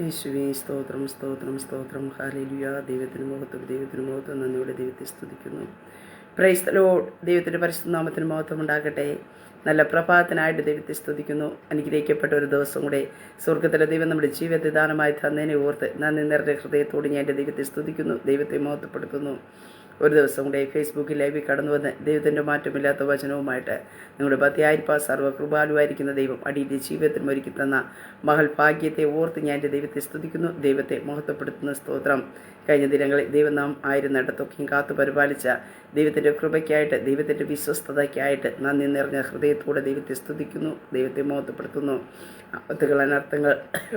യേശുവേ സ്തോത്രം സ്തോത്രം സ്തോത്രം. ഹാലിലുയ ദൈവത്തിന് മുഖത്തും ദൈവത്തിന് മുഖത്തും നന്ദിയുടെ ദൈവത്തെ സ്തുതിക്കുന്നു. പ്രൈസ്തലോ ദൈവത്തിന്റെ പരിശുദ്ധനാമത്തിന് മഹത്വം ഉണ്ടാകട്ടെ. നല്ല പ്രഭാതത്തിനായിട്ട് ദൈവത്തെ സ്തുതിക്കുന്നു. അനുഗ്രഹിക്കപ്പെട്ട ഒരു ദിവസം കൂടെ സ്വർഗത്തിലെ ദൈവം നമ്മുടെ ജീവിതത്തെ ദാനമായി തന്നതിനെ ഓർത്ത് നന്ദി നിറഞ്ഞ ഹൃദയത്തോട് ഞാൻ എന്റെ ദൈവത്തെ സ്തുതിക്കുന്നു. ദൈവത്തെ മഹത്വപ്പെടുത്തുന്നു. ഒരു ദിവസം കൂടെ ഫേസ്ബുക്കിൽ ലൈവിൽ കടന്നു വന്ന് ദൈവത്തിന്റെ മാറ്റമില്ലാത്ത വചനവുമായിട്ട് നിങ്ങളുടെ പത്തിയായിരിപ്പ സർവകൃപാലുവായിരിക്കുന്ന ദൈവം അടിയുടെ ജീവിതത്തിന് ഒരുക്കി തന്ന മഹൽ ഭാഗ്യത്തെ ഓർത്ത് ഞാൻ എന്റെ ദൈവത്തെ സ്തുതിക്കുന്നു ദൈവത്തെ മഹത്വപ്പെടുത്തുന്ന സ്തോത്രം. കഴിഞ്ഞ ദിനങ്ങളിൽ ദൈവം നാം ആയിരുന്നിടത്തൊക്കെയും കാത്തു പരിപാലിച്ച ദൈവത്തിന്റെ കൃപയ്ക്കായിട്ട് ദൈവത്തിന്റെ വിശ്വസ്തതയ്ക്കായിട്ട് നന്ദി നിറഞ്ഞ ഹൃദയത്തോടെ ദൈവത്തെ സ്തുതിക്കുന്നു ദൈവത്തെ മഹത്വപ്പെടുത്തുന്നു. അത്തുകൾ അനർത്ഥങ്ങൾ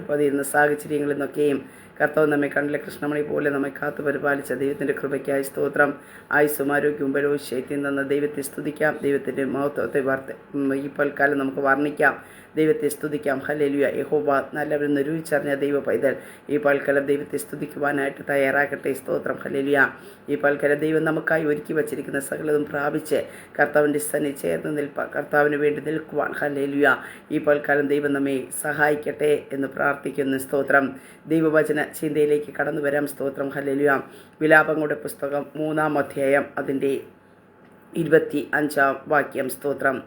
പതിയുന്ന സാഹചര്യങ്ങളിൽ നിന്നൊക്കെയും കർത്താവ് നമ്മെ കണ്ടിലെ കൃഷ്ണമണി പോലെ നമ്മെ കാത്തു പരിപാലിച്ച ദൈവത്തിന്റെ കൃപയ്ക്കായി സ്തോത്രം. ആയുസ്സും ആരോഗ്യവും ബലവും ശൈത്യം തന്ന ദൈവത്തെ സ്തുതിക്കാം. ദൈവത്തിന്റെ മഹത്വത്തെ വാർത്ത ഈ പൽക്കാലം നമുക്ക് വർണിക്കാം. ദൈവത്തെ സ്തുതിക്കാം. ഹലേലുയ യഹോബ നല്ലവരും നിരൂപിച്ചറിഞ്ഞ ദൈവ പൈതൽ. ഈ പൽക്കാലം ദൈവത്തെ സ്തുതിക്കുവാനായിട്ട് തയ്യാറാക്കട്ടെ സ്തോത്രം. ഹലേലുയ ഈ പൽക്കാലം ദൈവം നമുക്കായി ഒരുക്കി വച്ചിരിക്കുന്ന സകലതും പ്രാപിച്ച് കർത്താവിന്റെ സന്നി ചേർന്ന് നിൽപ്പാൻ കർത്താവിന് വേണ്ടി നിൽക്കുവാൻ. ഹലേലുയ ഈ പൽക്കാലം ദൈവം നമ്മെ സഹായിക്കട്ടെ എന്ന് പ്രാർത്ഥിക്കുന്ന. സ്തോത്രം. ദൈവവചന ചിന്തയിലേക്ക് കടന്നു വരാം. സ്തോത്രം. ഹലലുയാം വിലാപങ്ങളുടെ പുസ്തകം മൂന്നാം അധ്യായം അതിന്റെ ഇരുപത്തി അഞ്ചാം വാക്യം. സ്തോത്രം.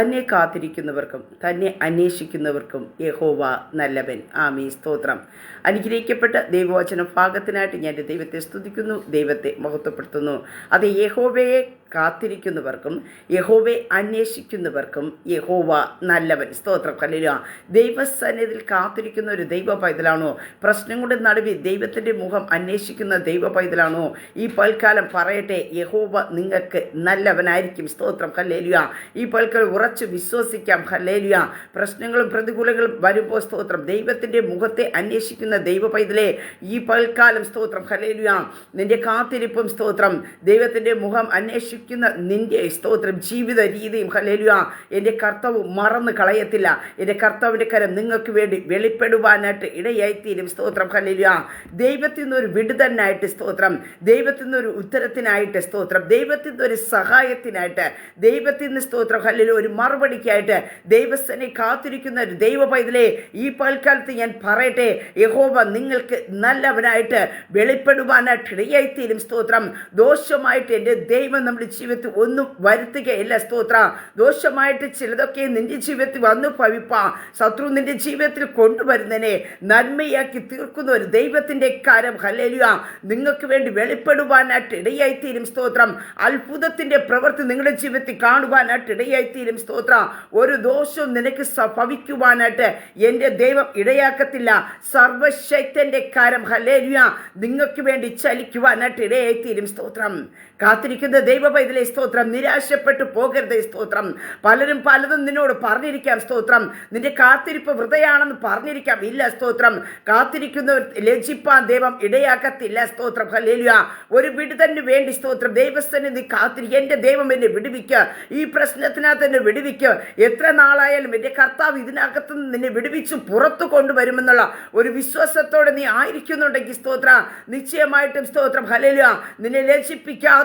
തന്നെ കാത്തിരിക്കുന്നവർക്കും തന്നെ അന്വേഷിക്കുന്നവർക്കും യഹോവ നല്ലവൻ. ആമി സ്തോത്രം. അനുഗ്രഹിക്കപ്പെട്ട ദൈവവചന ഭാഗത്തിനായിട്ട് ഞാൻ ദൈവത്തെ സ്തുതിക്കുന്നു ദൈവത്തെ മഹത്വപ്പെടുത്തുന്നു. അത് യഹോവയെ കാത്തിരിക്കുന്നവർക്കും യഹോവയെ അന്വേഷിക്കുന്നവർക്കും യഹോവ നല്ലവൻ. സ്തോത്രം. കല്ലില്ല ദൈവസന്നിധിയിൽ കാത്തിരിക്കുന്ന ഒരു ദൈവ പൈതലാണോ പ്രശ്നങ്ങളുടെ നടുവിൽ ദൈവത്തിന്റെ മുഖം അന്വേഷിക്കുന്ന ദൈവ പൈതലാണോ ഈ പൽക്കാലം പറയട്ടെ യഹോവ നിങ്ങൾക്ക് നല്ലവനായിരിക്കും. സ്തോത്രം. കല്ലേലുക ഈ പൽക്കാലം ഉറച്ചു വിശ്വസിക്കാം. കല്ലേലുക പ്രശ്നങ്ങളും പ്രതികൂലങ്ങളും വരുമ്പോൾ സ്തോത്രം. ദൈവത്തിന്റെ മുഖത്തെ അന്വേഷിക്കുന്ന ദൈവ പൈതലെ ഈ പൽക്കാലം സ്തോത്രം. കല്ലേലുക നിന്റെ കാത്തിരിപ്പും സ്തോത്രം. ദൈവത്തിന്റെ മുഖം അന്വേഷിക്കുന്ന നിന്റെ സ്തോത്രം ജീവിത രീതിയും ഹല്ലേലുയ എന്റെ കർത്തവ് മറന്നു കളയത്തില്ല. എന്റെ കർത്താവിന്റെ കരം നിങ്ങൾക്ക് വേണ്ടി വെളിപ്പെടുവാനായിട്ട് ഇടയായിത്തീരും. സ്തോത്രം ഹല്ലേലുയ. ദൈവത്തിൽ നിന്നൊരു വിടുതനായിട്ട് സ്തോത്രം. ദൈവത്തിൽ നിന്നൊരു ഉത്തരത്തിനായിട്ട് സ്തോത്രം. ദൈവത്തിൽ നിന്നൊരു സഹായത്തിനായിട്ട് ദൈവത്തിൽ നിന്ന് സ്തോത്രം ഹലേലു ഒരു മറുപടിക്കായിട്ട് ദൈവസ്ഥനെ കാത്തിരിക്കുന്ന ഒരു ദൈവ പൈതലെ ഈ പൽക്കാലത്ത് ഞാൻ പറയട്ടെ യഹോവ നിങ്ങൾക്ക് നല്ലവനായിട്ട് വെളിപ്പെടുവാനായിട്ട് ഇടയായിത്തീരും. സ്തോത്രം. ദോഷമായിട്ട് എന്റെ ദൈവം നമ്മുടെ ജീവിതത്തിൽ ഒന്നും വരുത്തുകയില്ല സ്തോത്ര. ദോഷമായിട്ട് ചിലതൊക്കെ നിന്റെ ജീവിതത്തിൽ വന്നു ഭവിപ്പാ. ശത്രു നിന്റെ ജീവിതത്തിൽ കൊണ്ടുവരുന്നതിനെ നന്മയാക്കി തീർക്കുന്ന ഒരു ദൈവത്തിന്റെ കാര്യം ഹലലിയ നിങ്ങൾക്ക് വേണ്ടി വെളിപ്പെടുവാനായിട്ട് ഇടയായിത്തീരും സ്തോത്രം. അത്ഭുതത്തിന്റെ പ്രവൃത്തി നിങ്ങളുടെ ജീവിതത്തിൽ കാണുവാനായിട്ട് ഇടയായിത്തീരും സ്തോത്ര. ഒരു ദോഷവും നിനക്ക് ഭവിക്കുവാനായിട്ട് എന്റെ ദൈവം ഇടയാക്കത്തില്ല. സർവശക്തന്റെ കാരം. ഹലേലുയ നിങ്ങൾക്ക് വേണ്ടി ചലിക്കുവാനായിട്ട് ഇടയായിത്തീരും സ്തോത്രം. കാത്തിരിക്കുന്ന ദൈവ ഇതിലെ സ്തോത്രം നിരാശപ്പെട്ടു പോകരുത് സ്തോത്രം. പലരും പലതും നിന്നോട് പറഞ്ഞിരിക്കാം സ്തോത്രം. നിന്റെ കാത്തിരിപ്പ് വൃതയാണെന്ന് പറഞ്ഞിരിക്കാം. ഇല്ല സ്തോത്രം. കാത്തിരിക്കുന്നവർ ലജിപ്പാൻ ദൈവം ഇടയാക്കത്തില്ല സ്തോത്രം. ഹല്ലേലുയ. ഒരു വിടുതന് വേണ്ടി സ്തോത്രം. ദൈവസ്ഥനെ കാത്തിരി എന്റെ ദൈവം എന്നെ വിടുവിക്കുക ഈ പ്രശ്നത്തിനകത്ത് എന്നെ വിടുവിക്കുക എത്ര നാളായാലും എന്റെ കർത്താവ് ഇതിനകത്ത് നിന്ന് നിന്നെ വിടുവിച്ച് പുറത്തു കൊണ്ടുവരുമെന്നുള്ള ഒരു വിശ്വാസത്തോടെ നീ ആയിരിക്കുന്നുണ്ടെങ്കിൽ സ്തോത്ര. നിശ്ചയമായിട്ടും സ്തോത്രം. ഹലേലുക നിന്നെ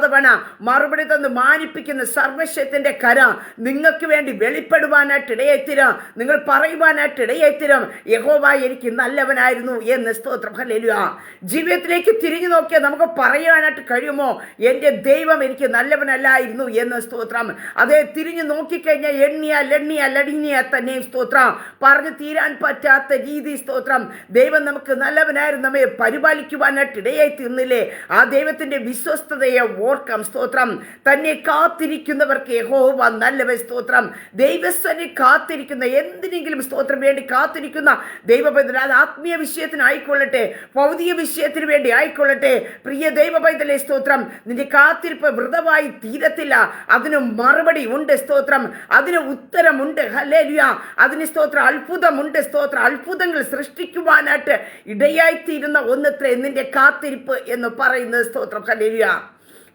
ലജിപ്പിക്കാതെ വേണ മറുപടി തന്ന് മാനിപ്പിക്കുന്ന സർവശത്തിന്റെ കര നിങ്ങൾക്ക് വേണ്ടി വെളിപ്പെടുവാനായിട്ട് ഇടയായിത്തീരാം നിങ്ങൾ പറയുവാനായിട്ട് ഇടയായിത്തീരാം യഹോവ എനിക്ക് നല്ലവനായിരുന്നു എന്ന് സ്തോത്രം. ഹല്ലേലൂയ. ജീവിതത്തിലേക്ക് തിരിഞ്ഞു നോക്കിയാൽ നമുക്ക് പറയാനായിട്ട് കഴിയുമോ? എന്റെ ദൈവം എനിക്ക് നല്ലവനല്ലായിരുന്നു എന്ന് സ്തോത്രം. അതേ തിരിഞ്ഞു നോക്കിക്കഴിഞ്ഞാൽ എണ്ണിയ ലെണ്ണിയ ലടിങ്ങിയ തന്നെയും സ്തോത്രം. പറഞ്ഞു തീരാൻ പറ്റാത്ത രീതി സ്തോത്രം. ദൈവം നമുക്ക് നല്ലവനായിരുന്നു. നമ്മെ പരിപാലിക്കുവാനായിട്ട് ഇടയായി തീർന്നില്ലേ ആ ദൈവത്തിന്റെ വിശ്വസ്തതയെ ഓർക്കാം സ്തോത്രം. തന്നെ കാത്തിരിക്കുന്നവർക്ക് യഹോവ നല്ലവൻ സ്തോത്രം. ദൈവസ്വനെ കാത്തിരിക്കുന്ന എന്തിനെങ്കിലും സ്തോത്രം വേണ്ടി കാത്തിരിക്കുന്ന ദൈവപൈതൽ അത് ആത്മീയ വിഷയത്തിനായിക്കൊള്ളട്ടെ ഭൗതിക വിഷയത്തിന് വേണ്ടി ആയിക്കൊള്ളട്ടെ. പ്രിയ ദൈവപൈതലെ സ്തോത്രം. നിന്റെ കാത്തിരിപ്പ് വ്രതമായി തീരത്തില്ല. അതിന് മറുപടി ഉണ്ട് സ്തോത്രം. അതിന് ഉത്തരമുണ്ട്. ഹലേലിയ അതിന് സ്തോത്രം. അത്ഭുതമുണ്ട് സ്തോത്രം. അത്ഭുതങ്ങൾ സൃഷ്ടിക്കുവാനായിട്ട് ഇടയായിത്തീരുന്ന ഒന്നത്രേ നിന്റെ കാത്തിരിപ്പ് എന്ന് പറയുന്നത് സ്തോത്രം. ഹല്ലേലുയ.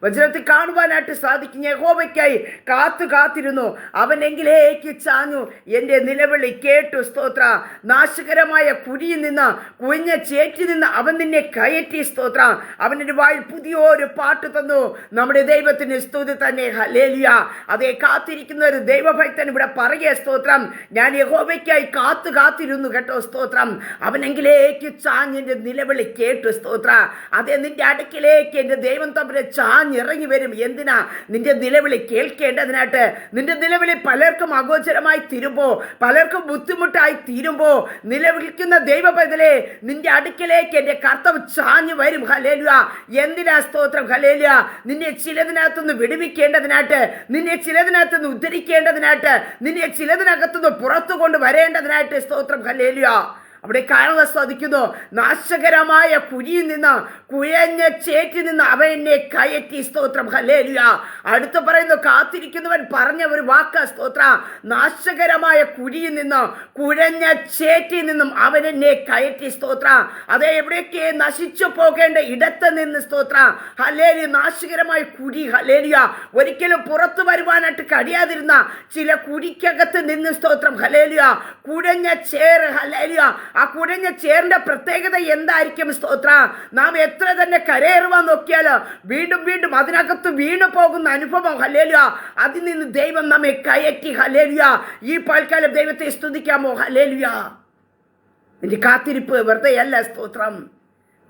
വചനത്തിൽ കാണുവാനായിട്ട് സാധിക്കും യഹോവയ്ക്കായി കാത്തു കാത്തിരുന്നു. അവനെങ്കിലേക്ക് ചാഞ്ഞു. എന്റെ നിലവിളി കേട്ടു സ്തോത്ര. നാശകരമായ കുഴിയിൽ നിന്ന് കുഞ്ഞ ചേറ്റിൽ നിന്ന് അവൻ നിന്നെ കയറ്റി സ്തോത്ര. അവനൊരു വാഴ പുതിയൊരു പാട്ട് തന്നു. നമ്മുടെ ദൈവത്തിന് സ്തുതി തന്നെ. ഹലേലിയ അതേ കാത്തിരിക്കുന്ന ഒരു ദൈവഭക്തൻ ഇവിടെ പറയുക സ്തോത്രം. ഞാൻ യഹോവയ്ക്കായി കാത്തു കാത്തിരുന്നു കേട്ടോ സ്തോത്രം. അവനെങ്കിലേക്ക് ചാഞ്ഞ് എന്റെ നിലവിളി കേട്ടു സ്തോത്ര. അതേ നിന്റെ അടുക്കിലേക്ക് എന്റെ ദൈവം തമ്മിൽ ചാഞ്ഞിറങ്ങി വരും. എന്തിനാ? നിന്റെ നിലവിളി കേൾക്കേണ്ടതിനായിട്ട്. നിന്റെ നിലവിളി പലർക്കും അഗോചരമായി തീരുമ്പോ പലർക്കും ബുദ്ധിമുട്ടായി തീരുമ്പോ നിലവിളിക്കുന്ന ദൈവപൈതലെ നിന്റെ അടുക്കിലേക്ക് എന്റെ കർത്തവ് ചാഞ്ഞു വരും. ഹലേലുക എന്തിനാ സ്തോത്രം? ഹലേലുക നിന്നെ ചിലതിനകത്തുനിന്ന് വിടുവിക്കേണ്ടതിനായിട്ട് നിന്നെ ചിലതിനകത്തുനിന്ന് ഉദ്ധരിക്കേണ്ടതിനായിട്ട് നിന്നെ ചിലതിനകത്തുനിന്ന് പുറത്തു കൊണ്ട് വരേണ്ടതിനായിട്ട് സ്തോത്രം. ഹലേലുക അവിടെ കാണാൻ സാധിക്കുന്നു. നാശകരമായ കുഴിയിൽ നിന്ന് കുഴഞ്ഞ ചേറ്റിൽ നിന്ന് അവൻ എന്നെ കയറ്റി. സ്തോത്രം. ഹലേലിയ അടുത്ത് പറയുന്നു കാത്തിരിക്കുന്നവൻ പറഞ്ഞ ഒരു വാക്ക. സ്തോത്ര. നാശകരമായ കുഴിയിൽ നിന്ന് കുഴഞ്ഞ ചേറ്റിൽ നിന്നും അവൻ എന്നെ കയറ്റി. സ്തോത്ര. അതെ എവിടെയൊക്കെ നശിച്ചു പോകേണ്ട ഇടത്ത് നിന്ന് സ്തോത്ര. ഹലേലി നാശകരമായ കുഴി. ഹലേലിയ ഒരിക്കലും പുറത്തു വരുവാനായിട്ട് കഴിയാതിരുന്ന ചില കുഴിക്കകത്ത് നിന്ന് സ്തോത്രം. ഹലേലിയ കുഴഞ്ഞ ചേർ ഹലേലുയ ആ കുഴഞ്ഞ ചേറിന്റെ പ്രത്യേകത എന്തായിരിക്കും സ്തോത്ര? നാം എത്ര തന്നെ കരയേറുവാൻ നോക്കിയാലോ വീണ്ടും വീണ്ടും അതിനകത്ത് വീണു പോകുന്ന അനുഭവം ഹലേലുക അതിൽ നിന്ന് ദൈവം നമ്മെ കയറ്റി ഹലേലുക ഈ പൽക്കാലം ദൈവത്തെ സ്തുതിക്കാമോ ഹലേലുക നിന്റെ കാത്തിരിപ്പ് വെറുതെയല്ല സ്തോത്രം.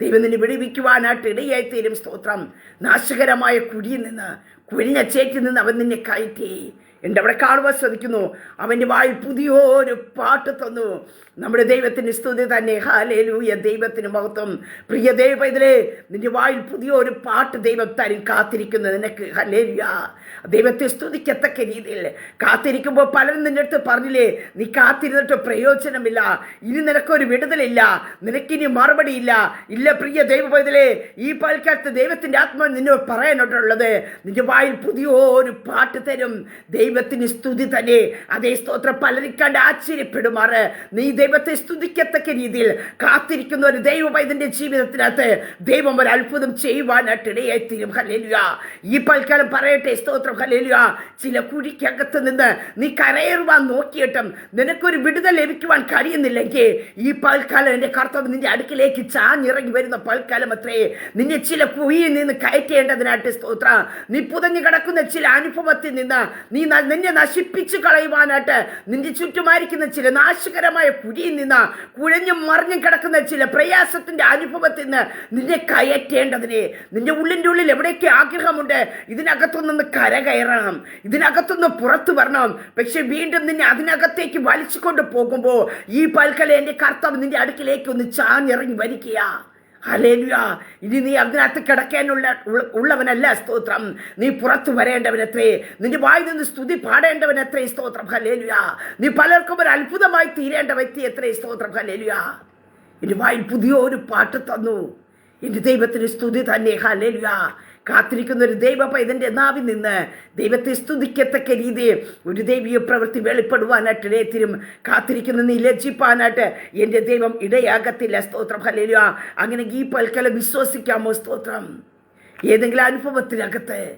ദൈവം വിടുവിക്കുവാനായിട്ട് ഇടയായി തീരും സ്തോത്രം. നാശകരമായ കുഴിയിൽ നിന്ന് കുഴിഞ്ഞ ചേറ്റിൽ നിന്ന് അവൻ നിന്നെ കയറ്റി. എന്റെ അവിടെ കാണുവാൻ ശ്രദ്ധിക്കുന്നു അവന്റെ വായിൽ പുതിയൊരു പാട്ട് തന്നു. നമ്മുടെ ദൈവത്തിന് സ്തുതി തന്നെ. ഹാലേലൂയ ദൈവത്തിന് മഹത്വം. പ്രിയ ദൈവ ഇതിലെ നിന്റെ വായിൽ പുതിയൊരു പാട്ട് ദൈവം തരും. കാത്തിരിക്കുന്നു നിനക്ക്. ഹലേലുയ ദൈവത്തെ സ്തുതിക്കത്തക്ക രീതിയിൽ. കാത്തിരിക്കുമ്പോൾ പലരും നിന്റെ അടുത്ത് പറഞ്ഞില്ലേ നീ കാത്തിരുന്നിട്ട് പ്രയോജനമില്ല. ഇനി നിനക്കൊരു വിടുതലില്ല. നിനക്കിനി മറുപടിയില്ല ഇല്ല. പ്രിയ ദൈവ ഇതിലെ ഈ പാൽക്കാലത്ത് ദൈവത്തിന്റെ ആത്മാവ് നിന്നോട് പറയാനുള്ളത് നിന്റെ വായിൽ പുതിയൊരു പാട്ട് തരും. ദൈവത്തിന് സ്തുതി തന്നെ. അതേ സ്തോത്രം പലരിക്കാണ്ട് കണ്ട് ആശ്ചര്യപ്പെടുമാറ്. നീ ദൈവത്തെ സ്തുതിക്കത്തക്ക രീതിയിൽ കാത്തിരിക്കുന്ന ഒരു ദൈവം ഇതിന്റെ ജീവിതത്തിനകത്ത് ദൈവം ഒരു അത്ഭുതം ചെയ്യുവാനായിട്ട് ഹലേലുക ഈ പൽക്കാലം പറയട്ടെ സ്തോത്രം. ഹലേലുക ചില കുഴിക്കകത്ത് നിന്ന് നീ കരയറുവാൻ നോക്കിയിട്ടും നിനക്കൊരു വിടുതൽ ലഭിക്കുവാൻ കഴിയുന്നില്ലെങ്കിൽ ഈ പൽക്കാലം എന്റെ കർത്തവ് നിന്റെ അടുക്കിലേക്ക് ചാഞ്ഞിറങ്ങി വരുന്ന പൽക്കാലം അത്രേ. നിന്നെ ചില കുഴിയിൽ നിന്ന് കയറ്റേണ്ടതിനായിട്ട് സ്തോത്ര. നീ പുതഞ്ഞു കിടക്കുന്ന ചില അനുഭവത്തിൽ നിന്ന് ന- നിന്നെ നശിപ്പിച്ചു കളയുവാനായിട്ട് നിന്റെ ചുറ്റുമായിരിക്കുന്ന ചില നാശകരമായ കുഴിയിൽ നിന്ന് കുഴഞ്ഞും മറിഞ്ഞും കിടക്കുന്ന ചില പ്രയാസത്തിന്റെ അനുഭവത്തിൽ നിന്ന് നിന്നെ കയറ്റേണ്ടതിനെ നിന്റെ ഉള്ളിന്റെ ഉള്ളിൽ എവിടെയൊക്കെ ആഗ്രഹമുണ്ട് ഇതിനകത്തുനിന്ന് കരകയറണം. ഇതിനകത്തുനിന്ന് പുറത്തു വരണം. പക്ഷെ വീണ്ടും നിന്നെ അതിനകത്തേക്ക് വലിച്ചുകൊണ്ട് പോകുമ്പോൾ ഈ പൽക്കല എന്റെ കർത്താവ് നിന്റെ അടുക്കിലേക്ക് ഒന്ന് ചാഞ്ഞിറങ്ങി വരിക്കുക ഹലേലുയ ഇനി നീ അതിനകത്ത് കിടക്കാനുള്ള ഉള്ളവനല്ല സ്തോത്രം. നീ പുറത്തു വരേണ്ടവനത്രേ. നിന്റെ വായിൽ നിന്ന് സ്തുതി പാടേണ്ടവനത്രേ സ്തോത്രം. ഹലേലുയ നീ പലർക്കും ഒരു അത്ഭുതമായി തീരേണ്ട വ്യക്തി എത്രേ സ്തോത്രം. ഹലേലുയ എന്റെ വായിൽ പുതിയ ഒരു പാട്ട് തന്നു. എന്റെ ദൈവത്തിന് സ്തുതി തന്നെ. ഹലലുയാ കാത്തിരിക്കുന്ന ഒരു ദൈവ പൈതന്റെ നാവിൽ നിന്ന് ദൈവത്തെ സ്തുതിക്കത്തക്ക രീതിയിൽ ഒരു ദൈവീയ പ്രവൃത്തി വെളിപ്പെടുവാനായിട്ട് ഇടയത്തിരും കാത്തിരിക്കുന്ന. നീ ലജ്ജിപ്പാനായിട്ട് എന്റെ ദൈവം ഇടയാകത്തില്ല. സ്തോത്രം. ഹലലുക അങ്ങനെ ഈ പൽക്കല വിശ്വസിക്കാമോ? സ്തോത്രം. ഏതെങ്കിലും അനുഭവത്തിനകത്ത്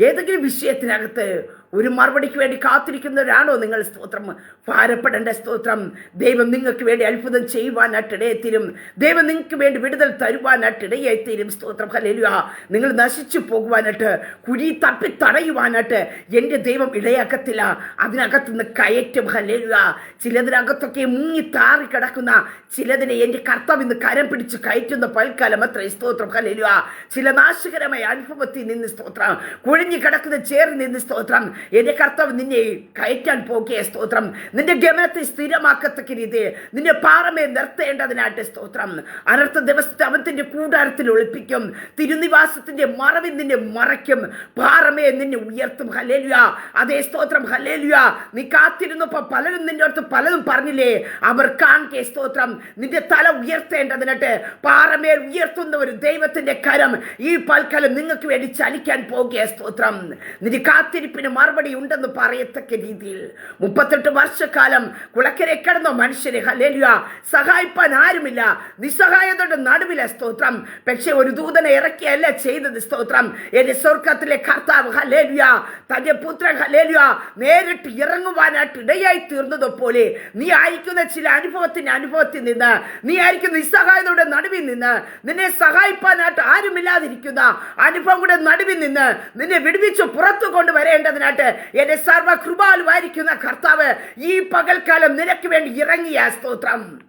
ഏതെങ്കിലും വിഷയത്തിനകത്ത് ഒരു മറുപടിക്ക് വേണ്ടി കാത്തിരിക്കുന്നവരാണോ നിങ്ങൾ സ്തോത്രം? ഭാരപ്പെടേണ്ട സ്തോത്രം. ദൈവം നിങ്ങൾക്ക് വേണ്ടി അത്ഭുതം ചെയ്യുവാനായിട്ട് ഇടയെത്തീരും ദൈവം നിങ്ങൾക്ക് വേണ്ടി വിടുതൽ തരുവാനായിട്ട് ഇടയെത്തീരും സ്തോത്രം. ഹലേലുക നിങ്ങൾ നശിച്ചു പോകുവാനായിട്ട് കുഴി തപ്പി തടയുവാനായിട്ട് എന്റെ ദൈവം ഇടയാക്കത്തില്ല. അതിനകത്ത് നിന്ന് കയറ്റും. ഹലേലുക ചിലതിനകത്തൊക്കെ മുങ്ങി താറി കിടക്കുന്ന ചിലതിനെ എന്റെ കർത്താവ് ഇന്ന് കരം പിടിച്ച് കയറ്റുന്ന പൽക്കാലം അത്ര. സ്തോത്രം. ഹലേലുക ചില നാശകരമായ അനുഭവത്തിൽ നിന്ന് സ്തോത്രം. കുഴിഞ്ഞു കിടക്കുന്ന ചേറിൽ നിന്ന് സ്തോത്രം. എന്റെ കർത്താവ് നിന്നെ കയറ്റാൻ പോകിയ സ്തോത്രം. നിന്റെ ഗമനത്തെ സ്ഥിരമാക്കത്തക്ക രീതി. നിന്റെ പാറമേ നിർത്തേണ്ടതിനായിട്ട് സ്തോത്രം. അനർത്ഥ ദിവസത്തെ അവത്തിന്റെ കൂടാരത്തിൽ ഒളിപ്പിക്കും. തിരുനിവാസത്തിന്റെ മറവിൽ നിന്നെ മറയ്ക്കും. പാറമേ നിന്നെ ഉയർത്തും. ഹലേലുയ അതേ സ്തോത്രം ഹലേലുയ നീ കാത്തിരുന്നപ്പോ പലരും നിന്റെ അടുത്ത് പലതും പറഞ്ഞില്ലേ? അവർ കാണിക്കേ സ്തോത്രം. നിന്റെ തല ഉയർത്തേണ്ടതിനായിട്ട് പാറമേൽ ഉയർത്തുന്ന ഒരു ദൈവത്തിന്റെ കരം ഈ പൽക്കാലം നിങ്ങൾക്ക് വേണ്ടി ചലിക്കാൻ പോകുക സ്തോത്രം. നിന്റെ കാത്തിരിപ്പിന് മറ മറുപടി ഉണ്ടെന്ന് പറയത്തക്ക രീതിയിൽ. മുപ്പത്തെട്ട് വർഷക്കാലം കുളക്കരെ കിടന്ന മനുഷ്യരെ ഹലേലുക സഹായിപ്പാൻ ആരുമില്ല. നിസ്സഹായതയുടെ നടുവിലെ സ്തോത്രം. പക്ഷെ ഒരു ദൂതനെ ഇറക്കിയല്ല ചെയ്തത് സ്തോത്രം. എന്റെ സ്വർഗത്തിലെ കർത്താവ് ഹലേലുക തന്റെ പുത്രൻ ഹലേലുക നേരിട്ട് ഇറങ്ങുവാനായിട്ട് ഇടയായി തീർന്നത് പോലെ നീ അയക്കുന്ന ചില അനുഭവത്തിന്റെ അനുഭവത്തിൽ നിന്ന് നീ അയക്കുന്ന നിസ്സഹായതയുടെ നടുവിൽ നിന്ന് നിന്നെ സഹായിപ്പാനായിട്ട് ആരുമില്ലാതിരിക്കുന്ന അനുഭവങ്ങളുടെ നടുവിൽ നിന്ന് നിന്നെ വിടുവിച്ച് പുറത്തു കൊണ്ടുവരേണ്ടതിനായിട്ട് എന്റെ സർവകൃപാലുവായിരിക്കുന്ന കർത്താവ് ഈ പകൽക്കാലം നിനക്ക് വേണ്ടി ഇറങ്ങിയ സ്തോത്രം.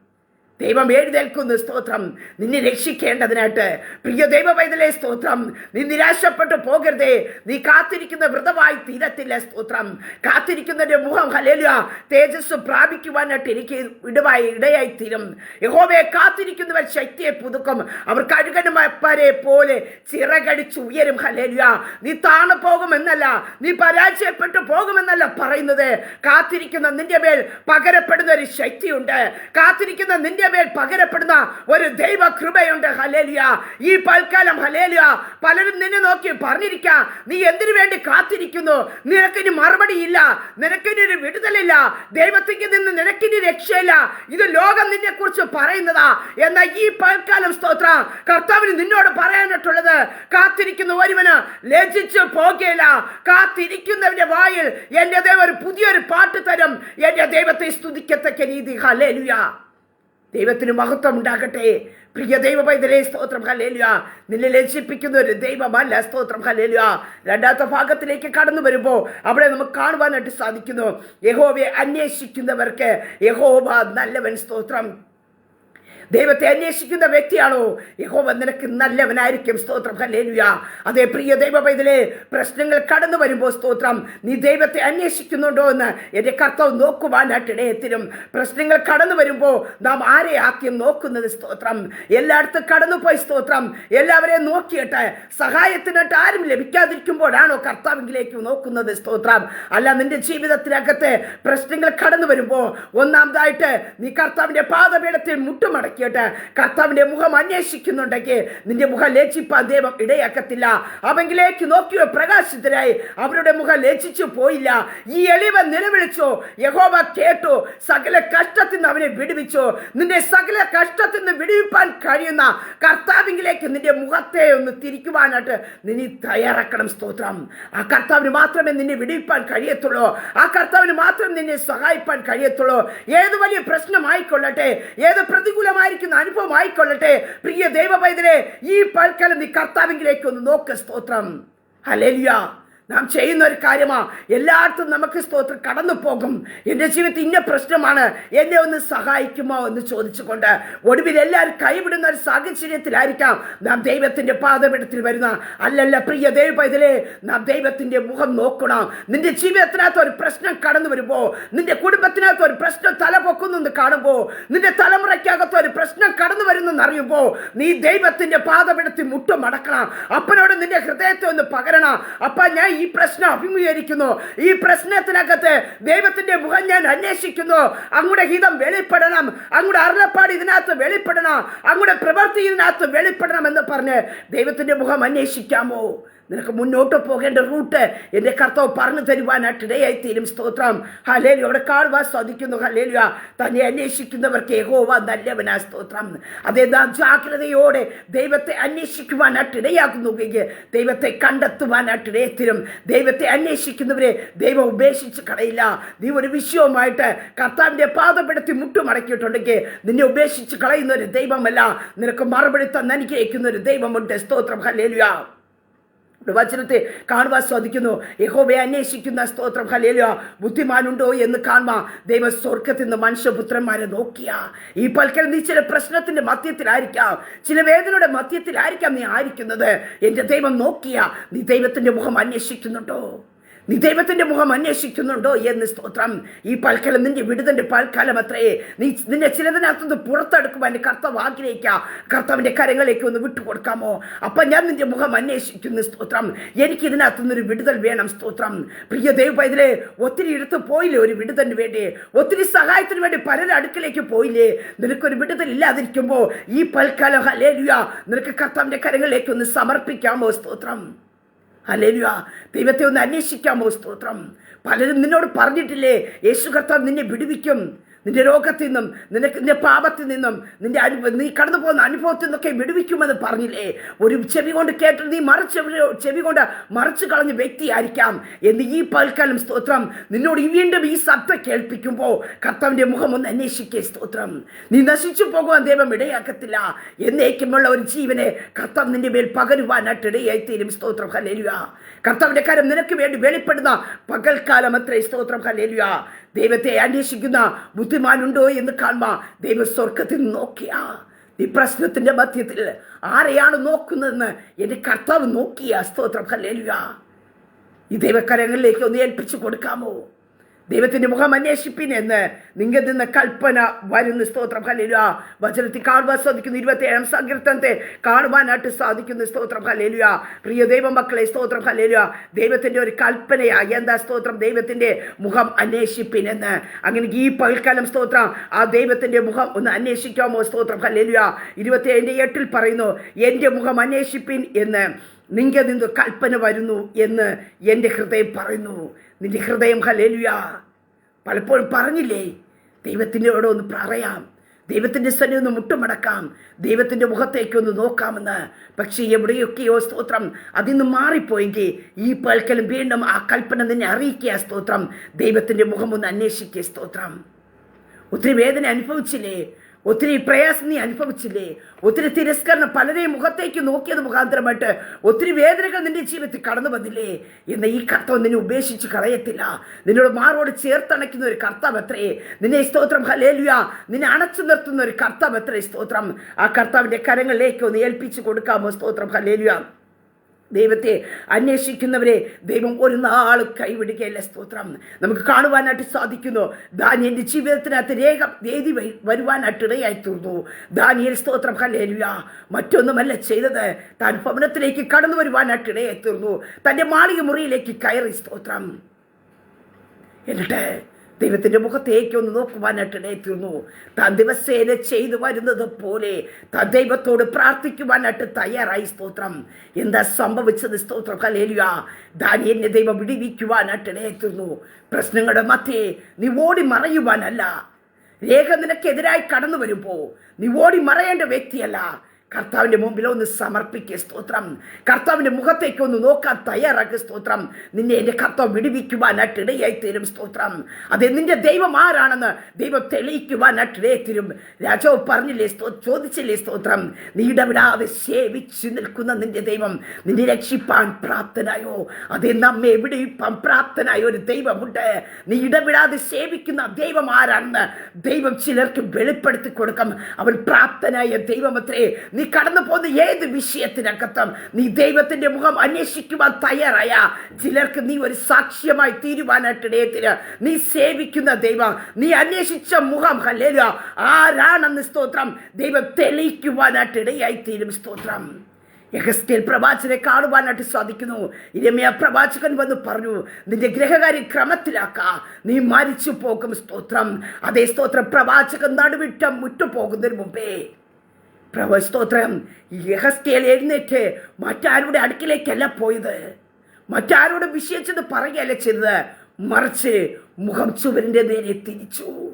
ദൈവം എഴുന്നേൽക്കുന്നു സ്തോത്രം. നിന്നെ രക്ഷിക്കേണ്ടതിനായിട്ട് പ്രിയ ദൈവ പൈതലെ സ്തോത്രം. നീ നിരാശപ്പെട്ടു പോകരുതേ. നീ കാത്തിരിക്കുന്ന വ്രതമായി തീരത്തില്ല സ്തോത്രം. കാത്തിരിക്കുന്നതിന്റെ മുഖം ഹലേലുക തേജസ് പ്രാപിക്കുവാനായിട്ട് എനിക്ക് ഇടവായി ഇടയായി തീരും. യഹോവയെ കാത്തിരിക്കുന്നവർ ശക്തിയെ പുതുക്കും. അവർ കഴുകനുമാരെ പോലെ ചിറകടിച്ചു ഉയരും ഹലേലുക നീ താണു പോകുമെന്നല്ല നീ പരാജയപ്പെട്ടു പോകുമെന്നല്ല പറയുന്നത്. കാത്തിരിക്കുന്ന നിന്റെ മേൽ പകരപ്പെടുന്ന ഒരു ശക്തിയുണ്ട്. കാത്തിരിക്കുന്ന നിന്റെ മേൽ പകരപ്പെടുന്ന ഒരു ദൈവ കൃപയുണ്ട് ഹലേലിയ ഈ പൽക്കാലം ഹലേലിയ പലരും നിന്നെ നോക്കി പറഞ്ഞിരിക്കാം നീ എന്തിനു വേണ്ടി കാത്തിരിക്കുന്നു? നിനക്കിനി മറുപടിയില്ല. നിനക്കിനി ഒരു വിടുതലില്ല. ദൈവത്തിക്ക് നിന്ന് നിനക്കിനി രക്ഷയില്ല. ഇത് ലോകം നിന്നെ കുറിച്ച് പറയുന്നതാ. എന്നാൽ ഈ പൽക്കാലം സ്തോത്ര കർത്താവിന് നിന്നോട് പറയാനായിട്ടുള്ളത് കാത്തിരിക്കുന്ന ഒരുവന് ലജിച്ചു പോകുകയില്ല. കാത്തിരിക്കുന്നവന്റെ വായിൽ എന്റെ ദൈവം ഒരു പുതിയൊരു പാട്ട് തരും. എന്റെ ദൈവത്തെ സ്തുതിക്കത്തക്ക രീതി. ഹലേലുയ ദൈവത്തിന് മഹത്വം ഉണ്ടാകട്ടെ. പ്രിയ ദൈവ പൈതലെ സ്തോത്രം ഹലേലുക നിന്നെ ലജ്ജിപ്പിക്കുന്ന ഒരു ദൈവമല്ല സ്തോത്രം ഹലേലുക രണ്ടാമത്തെ ഭാഗത്തിലേക്ക് കടന്നു വരുമ്പോൾ അവിടെ നമുക്ക് കാണുവാനായിട്ട് സാധിക്കുന്നു. യഹോവയെ അന്വേഷിക്കുന്നവർക്ക് യഹോവ നല്ലവൻ സ്തോത്രം. ദൈവത്തെ അന്വേഷിക്കുന്ന വ്യക്തിയാണോ? യഹോവ നിനക്ക് നല്ലവനായിരിക്കും. സ്തോത്രം. ഹല്ലേലൂയ. അതേ പ്രിയ ദൈവ പ്രശ്നങ്ങൾ കടന്നു വരുമ്പോൾ സ്തോത്രം. നീ ദൈവത്തെ അന്വേഷിക്കുന്നുണ്ടോ എന്ന് എന്റെ കർത്താവ് നോക്കുവാനായിട്ട് ഇടയത്തിനും പ്രശ്നങ്ങൾ കടന്നു വരുമ്പോൾ നാം ആരെ ആദ്യം നോക്കുന്നത് സ്തോത്രം? എല്ലായിടത്തും കടന്നുപോയി സ്തോത്രം. എല്ലാവരെയും നോക്കിയിട്ട് സഹായത്തിനായിട്ട് ആരും ലഭിക്കാതിരിക്കുമ്പോഴാണോ കർത്താവിലേക്ക് നോക്കുന്നത് സ്തോത്രം? അല്ല നിന്റെ ജീവിതത്തിനകത്ത് പ്രശ്നങ്ങൾ കടന്നു വരുമ്പോൾ ഒന്നാമതായിട്ട് നീ കർത്താവിന്റെ പാദപീഠത്തിൽ മുട്ടുമടക്കിയിട്ട് കർത്താവിന്റെ മുഖം അന്വേഷിക്കുന്നുണ്ടെങ്കിൽ നിന്റെ മുഖം ലേച്ചിപ്പാൻ ദൈവം ഇടയാക്കത്തില്ല. അവങ്കിലേക്ക് നോക്കിയോ പ്രകാശിതരായി അവരുടെ മുഖം ലേച്ചിച്ചു പോയില്ല. ഈ എളിവൻ നിലവിളിച്ചു. യഹോവ കേട്ടു. സകല കഷ്ടത്തിൽ നിന്ന് അവനെ വിടുവിച്ചു. നിന്റെ സകല കഷ്ടത്തിൽ നിന്ന് വിടുവിപ്പാൻ കഴിയുന്ന കർത്താവിങ്കിലേക്ക് നിന്റെ മുഖത്തെ ഒന്ന് തിരിക്കുവാനായിട്ട് നിന്നെ തയ്യാറാക്കണം. സ്തോത്രം. ആ കർത്താവിന് മാത്രമേ നിന്നെ വിടുവിപ്പാൻ കഴിയത്തുള്ളൂ. ആ കർത്താവിന് മാത്രം നിന്നെ സഹായിപ്പാൻ കഴിയത്തുള്ളൂ. ഏത് വലിയ പ്രശ്നമായിക്കൊള്ളട്ടെ ഏത് പ്രതികൂലമായിരിക്കുന്ന അനുഭവം ആയിക്കൊള്ളട്ടെ പ്രിയ ദൈവ പൈതലെ ഈ പൽക്കാലം നീ കർത്താവിങ്കിലേക്ക് ഒന്ന് നോക്ക് സ്തോത്രം. ഹലേലിയ നാം ചെയ്യുന്ന ഒരു കാര്യമാ. എല്ലായിടത്തും നമുക്ക് സ്തോത്രം കടന്നു പോകും. എന്റെ ജീവിതത്തിൽ ഇന്ന പ്രശ്നമാണ്. എന്നെ ഒന്ന് സഹായിക്കുമോ എന്ന് ചോദിച്ചുകൊണ്ട് ഒടുവിൽ എല്ലാവരും കൈവിടുന്ന ഒരു സാഹചര്യത്തിലായിരിക്കാം നാം ദൈവത്തിന്റെ പാദപിടത്തിൽ വരുന്ന. അല്ലല്ല പ്രിയ ദൈവ ഇതിലെ നാം ദൈവത്തിന്റെ മുഖം നോക്കണം. നിന്റെ ജീവിതത്തിനകത്ത് ഒരു പ്രശ്നം കടന്നു വരുമ്പോൾ നിന്റെ കുടുംബത്തിനകത്ത് ഒരു പ്രശ്നം തലപൊക്കുന്നെന്ന് കാണുമ്പോൾ നിന്റെ തലമുറയ്ക്കകത്ത് ഒരു പ്രശ്നം കടന്നു വരുന്നെന്ന് അറിയുമ്പോൾ നീ ദൈവത്തിന്റെ പാതപീഠത്തിൽ മുട്ടുമടക്കണം. അപ്പനോട് നിന്റെ ഹൃദയത്തെ ഒന്ന് പകരണം. അപ്പ ഞാൻ ഈ പ്രശ്നം അഭിമുഖീകരിക്കുന്നു. ഈ പ്രശ്നത്തിനകത്ത് ദൈവത്തിന്റെ മുഖം ഞാൻ അന്വേഷിക്കുന്നു. അങ്ങയുടെ ഹിതം വെളിപ്പെടണം. അങ്ങയുടെ അരുളപ്പാട് ഇതിനകത്ത് വെളിപ്പെടണം. അങ്ങയുടെ പ്രവൃത്തി ഇതിനകത്ത് വെളിപ്പെടണം എന്ന് പറഞ്ഞ് ദൈവത്തിന്റെ മുഖം അന്വേഷിക്കാമോ? നിനക്ക് മുന്നോട്ട് പോകേണ്ട റൂട്ട് എന്റെ കർത്താവ് പറഞ്ഞു തരുവാനായിട്ട് ഇടയായി തീരും സ്തോത്രം. ഹലേലു അവിടെ കാണുവാൻ സാധിക്കുന്നു. ഹലേലുക തന്നെ അന്വേഷിക്കുന്നവർക്ക് യഹോവ നല്ലവനാ. സ്തോത്രം. അതേ നാം ജാഗ്രതയോടെ ദൈവത്തെ അന്വേഷിക്കുവാനായിട്ട് ഇടയാക്കുന്നു ദൈവത്തെ കണ്ടെത്തുവാനായിട്ട് ഇടയത്തിരും ദൈവത്തെ അന്വേഷിക്കുന്നവരെ ദൈവം ഉപേക്ഷിച്ച് കളയില്ല. നീ ഒരു വിഷയവുമായിട്ട് കർത്താവിന്റെ പാതപ്പെടുത്തി മുട്ടുമടക്കിയിട്ടുണ്ടെങ്കിൽ നിന്നെ ഉപേക്ഷിച്ച് കളയുന്ന ഒരു ദൈവമല്ല. നിനക്ക് മറുപടി തന്നനുഗ്രഹിക്കുന്ന ഒരു ദൈവമുണ്ട്. സ്തോത്രം. ഹലേലുക വചനത്തെ കാണുവാൻ സാധിക്കുന്നു. യഹോബെ അന്വേഷിക്കുന്ന സ്തോത്രം ഹലേലുക ബുദ്ധിമാനുണ്ടോ എന്ന് കാണുക ദൈവ സ്വർഗത്തിൽ നിന്ന് മനുഷ്യപുത്രന്മാരെ നോക്കിയ. ഈ പൽക്കൽ നീ ചില പ്രശ്നത്തിന്റെ മധ്യത്തിലായിരിക്കാം. ചില വേദനയുടെ മധ്യത്തിലായിരിക്കാം നീ ആയിരിക്കുന്നത്. എന്റെ ദൈവം നോക്കിയ. നീ ദൈവത്തിന്റെ മുഖം അന്വേഷിക്കുന്നുണ്ടോ? നീ ദൈവത്തിന്റെ മുഖം അന്വേഷിക്കുന്നുണ്ടോ എന്ന് സ്തോത്രം. ഈ പൽക്കാലം നിന്റെ വിടുതന്റെ പൽക്കാലം അത്രയേ നീ നിന്നെ ചിലതിനകത്തുനിന്ന് പുറത്തെടുക്കുവാൻ കർത്താവ് ആഗ്രഹിക്കുക കർത്താവിന്റെ കരങ്ങളിലേക്ക് ഒന്ന് വിട്ടുകൊടുക്കാമോ? അപ്പം ഞാൻ നിന്റെ മുഖം അന്വേഷിക്കുന്നു സ്തോത്രം. എനിക്ക് ഇതിനകത്തുനിന്നൊരു വിടുതൽ വേണം സ്തോത്രം. പ്രിയ ദൈവ ഇതിലെ ഒത്തിരി എടുത്ത് പോയില്ലേ ഒരു വിടുതലിന് വേണ്ടി? ഒത്തിരി സഹായത്തിന് വേണ്ടി പലരുടെ അടുക്കിലേക്ക് പോയില്ലേ? നിനക്കൊരു വിടുതൽ ഇല്ലാതിരിക്കുമ്പോൾ ഈ പൽക്കാലം ഹലേലുയ നിനക്ക് കർത്താവിന്റെ കരങ്ങളിലേക്ക് ഒന്ന് സമർപ്പിക്കാമോ സ്തോത്രം? ഹല്ലേലൂയ. ദൈവത്തെ ഒന്ന് അന്വേഷിക്കാമോ സ്തോത്രം. പലരും നിന്നോട് പറഞ്ഞിട്ടില്ലേ യേശു കർത്താവ് നിന്നെ വിടുവിക്കും. നിന്റെ രോഗത്തിൽ നിന്നും നിനക്ക് നിന്റെ പാപത്തിൽ നിന്നും നിന്റെ അനുഭവ നീ കടന്നു പോകുന്ന അനുഭവത്തിൽ നിന്നൊക്കെ വിടുവിക്കുമെന്ന് പറഞ്ഞില്ലേ? ഒരു ചെവി കൊണ്ട് കേട്ടിട്ട് നീ മറിച്ച് ചെവി കൊണ്ട് മറിച്ച് കളഞ്ഞ വ്യക്തിയായിരിക്കാം എന്ന് ഈ പൽക്കാലം സ്തോത്രം. നിന്നോട് വീണ്ടും ഈ സത്ത കേൾപ്പിക്കുമ്പോൾ കർത്താവിന്റെ മുഖം ഒന്ന് അന്വേഷിക്കേ സ്തോത്രം. നീ നശിച്ചു പോകുവാൻ ദൈവം ഇടയാക്കത്തില്ല. എന്നേക്കുമുള്ള ഒരു ജീവനെ കർത്താവ് നിന്റെ മേൽ പകരുവാനായിട്ട് ഇടയായി തീരും സ്തോത്രം. ഹല്ലേലൂയ. കർത്താവിന്റെ കാര്യം നിനക്ക് വേണ്ടി വെളിപ്പെടുന്ന പകൽക്കാലം അത്രേ സ്തോത്രം. ഹല്ലേലൂയ. ദൈവത്തെ അന്വേഷിക്കുന്ന ബുദ്ധിമാനുണ്ടോ എന്ന് കാണുക ദൈവ സ്വർഗത്തിൽ നോക്കിയാ. ഈ പ്രശ്നത്തിന്റെ മധ്യത്തിൽ ആരെയാണ് നോക്കുന്നതെന്ന് എന്റെ കർത്താവ് നോക്കിയ. സ്തോത്രം. ഹല്ലേലുക ഈ ദൈവക്കരങ്ങളിലേക്ക് ഒന്ന് ഏൽപ്പിച്ചു കൊടുക്കാമോ? ദൈവത്തിന്റെ മുഖം അന്വേഷിപ്പിൻ എന്ന് നിങ്ങൾ നിന്ന് കൽപ്പന വരുന്ന. സ്തോത്രം. ഹല്ലേലൂയ. വചനത്തിൽ കാണുവാൻ സാധിക്കുന്നു. ഇരുപത്തി ഏഴാം സങ്കീർത്തനത്തെ കാണുവാനായിട്ട് സാധിക്കുന്ന. സ്തോത്രം. ഹല്ലേലൂയ. പ്രിയ ദൈവ മക്കളെ സ്തോത്രം. ഹല്ലേലൂയ. ദൈവത്തിന്റെ ഒരു കൽപ്പനയാ. എന്താ സ്തോത്രം? ദൈവത്തിന്റെ മുഖം അന്വേഷിപ്പിൻ എന്ന്. അങ്ങനെ ഈ പകൽക്കാലം സ്തോത്രം. ആ ദൈവത്തിന്റെ മുഖം ഒന്ന് അന്വേഷിക്കാമോ? സ്തോത്രം. ഹല്ലേലൂയ. ഇരുപത്തി ഏഴിന്റെ എട്ടിൽ പറയുന്നു എന്റെ മുഖം അന്വേഷിപ്പിൻ എന്ന്. നിങ്ക നിന്ന് കൽപ്പന വരുന്നു എന്ന് എന്റെ ഹൃദയം പറയുന്നു. നിന്റെ ഹൃദയം ഹലേലുയ പലപ്പോഴും പറഞ്ഞില്ലേ ദൈവത്തിന്റെ അവിടെ ഒന്ന് പറയാം. ദൈവത്തിന്റെ സ്വരം ഒന്ന് മുട്ടുമടക്കാം. ദൈവത്തിന്റെ മുഖത്തേക്ക് ഒന്ന് നോക്കാമെന്ന്. പക്ഷേ എവിടെയൊക്കെയോ സ്തോത്രം അതിന്ന് മാറിപ്പോയെങ്കിൽ ഈ പൽക്കലും വീണ്ടും ആ കൽപ്പന നിന്നെ അറിയിക്കുക സ്തോത്രം. ദൈവത്തിന്റെ മുഖം ഒന്ന് അന്വേഷിക്കുക സ്തോത്രം. ഒത്തിരി വേദന അനുഭവിച്ചില്ലേ? ഒത്തിരി പ്രയാസം നീ അനുഭവിച്ചില്ലേ? ഒത്തിരി തിരസ്കരണം പലരെയും മുഖത്തേക്ക് നോക്കിയത് മുഖാന്തരമായിട്ട് ഒത്തിരി വേദനകൾ നിന്റെ ജീവിതത്തിൽ കടന്നു വന്നില്ലേ? എന്ന ഈ കർത്താവ് നിന്നെ ഉപേക്ഷിച്ച് കളയത്തില്ല. നിന്നോട് മാറോട് ചേർത്തണയ്ക്കുന്ന ഒരു കർത്താവ് എത്രയേ നിന്നെ സ്തോത്രം. ഹലേലുയ നിന്നെ അണച്ചു നിർത്തുന്ന ഒരു കർത്താവ് എത്രയേ സ്തോത്രം? ആ കർത്താവിന്റെ കരങ്ങളിലേക്ക് ഒന്ന് ഏൽപ്പിച്ചു കൊടുക്കാമോ സ്തോത്രം. ഹലേലുയ ദൈവത്തെ അന്വേഷിക്കുന്നവരെ ദൈവം ഒരു നാൾ കൈവിടുകയല്ല സ്തോത്രം. നമുക്ക് കാണുവാനായിട്ട് സാധിക്കുന്നു. ധാന്യന്റെ ജീവിതത്തിനകത്ത് രേഖ രീതി വരുവാനായിട്ട് ഇടയായി തീർന്നു. ദാനിയൽ സ്തോത്രം. ഹല്ലേലുയ. മറ്റൊന്നുമല്ല ചെയ്തത്. താൻ ഭവനത്തിലേക്ക് കടന്നു വരുവാനായിട്ട് ഇടയായി തീർന്നു. തന്റെ മാളിക മുറിയിലേക്ക് കയറി സ്തോത്രം. എന്നിട്ട് ദൈവത്തിന്റെ മുഖത്തേക്ക് ഒന്ന് നോക്കുവാനായിട്ട് ഇടയത്തീർന്നു താൻ ദിവസേന ചെയ്തു വരുന്നത് പോലെ താൻ ദൈവത്തോട് പ്രാർത്ഥിക്കുവാനായിട്ട് തയ്യാറായി സ്തോത്രം. എന്താ സംഭവിച്ചത് സ്തോത്രം? കലേലുക ദാനിയെന്നെ ദൈവം വിടിവിക്കുവാനായിട്ട് ഇടയത്തീർന്നു പ്രശ്നങ്ങളുടെ മധ്യേ നീ ഓടി മറയുവാനല്ല. രേഖ നിനക്കെതിരായി കടന്നു വരുമ്പോൾ നീ ഓടി മറയേണ്ട വ്യക്തിയല്ല. കർത്താവിന്റെ മുമ്പിൽ ഒന്ന് സമർപ്പിക്കുക സ്തോത്രം. കർത്താവിന്റെ മുഖത്തേക്ക് ഒന്ന് നോക്കാൻ തയ്യാറാക്കുക സ്തോത്രം. നിന്നെ എന്റെ കർത്താവ് വിടുവിക്കുവാനായിട്ട് ഇടയായി തീരും സ്തോത്രം. അത് നിന്റെ ദൈവം ആരാണെന്ന് ദൈവം തെളിയിക്കുവാനായിട്ട് ഇടയായി തീരും. രാജാവ് പറഞ്ഞില്ലേ സ്തോ ചോദിച്ചില്ലേ സ്തോത്രം? നീ ഇടപെടാതെ സേവിച്ചു നിൽക്കുന്ന നിന്റെ ദൈവം നിന്നെ രക്ഷിപ്പാൻ പ്രാപ്തനായോ? അതേ നമ്മെ വിടുവിപ്പാൻ പ്രാപ്തനായ ഒരു ദൈവമുണ്ട്. നീ ഇടവിടാതെ സേവിക്കുന്ന ദൈവം ആരാണെന്ന് ദൈവം ചിലർക്ക് വെളിപ്പെടുത്തി കൊടുക്കും അവൻ പ്രാപ്തനായ ദൈവമത്രേ നീ കടന്നു പോകുന്ന ഏത് വിഷയത്തിനകത്തും നീ ദൈവത്തിന്റെ മുഖം അന്വേഷിക്കുവാൻ തയ്യാറായ ചിലർക്ക് നീ ഒരു സാക്ഷ്യമായി തീരുവാനായിട്ട് ഇടയത്തിന് നീ സേവിക്കുന്ന ദൈവം. നീ അന്വേഷിച്ച മുഖം അല്ലേ ആരാണെന്ന് സ്തോത്രം? ദൈവം തെളിയിക്കുവാനായിട്ട് ഇടയായി തീരും സ്തോത്രം. യഹസ്കേൽ പ്രവാചകനെ കാണുവാനായിട്ട് സാധിക്കുന്നു. ഇരമയ പ്രവാചകൻ വന്ന് പറഞ്ഞു നിന്റെ ഗ്രഹകാരി ക്രമത്തിലാക്ക. നീ മരിച്ചു പോകും സ്തോത്രം. അതേ സ്തോത്രം പ്രവാചകൻ നടുവിട്ടം മുറ്റുപോകുന്നതിന് മുമ്പേ സ്തോത്രം യഹസ്കേൽ എഴുന്നേറ്റ് മറ്റാരുടെ അടുക്കിലേക്കല്ല പോയത്? മറ്റാരോട് വിഷയിച്ചത് പറയുകയല്ല ചെയ്തത്? മറിച്ച് മുഖം ചുവരിന്റെ നേരെ തിരിച്ചു.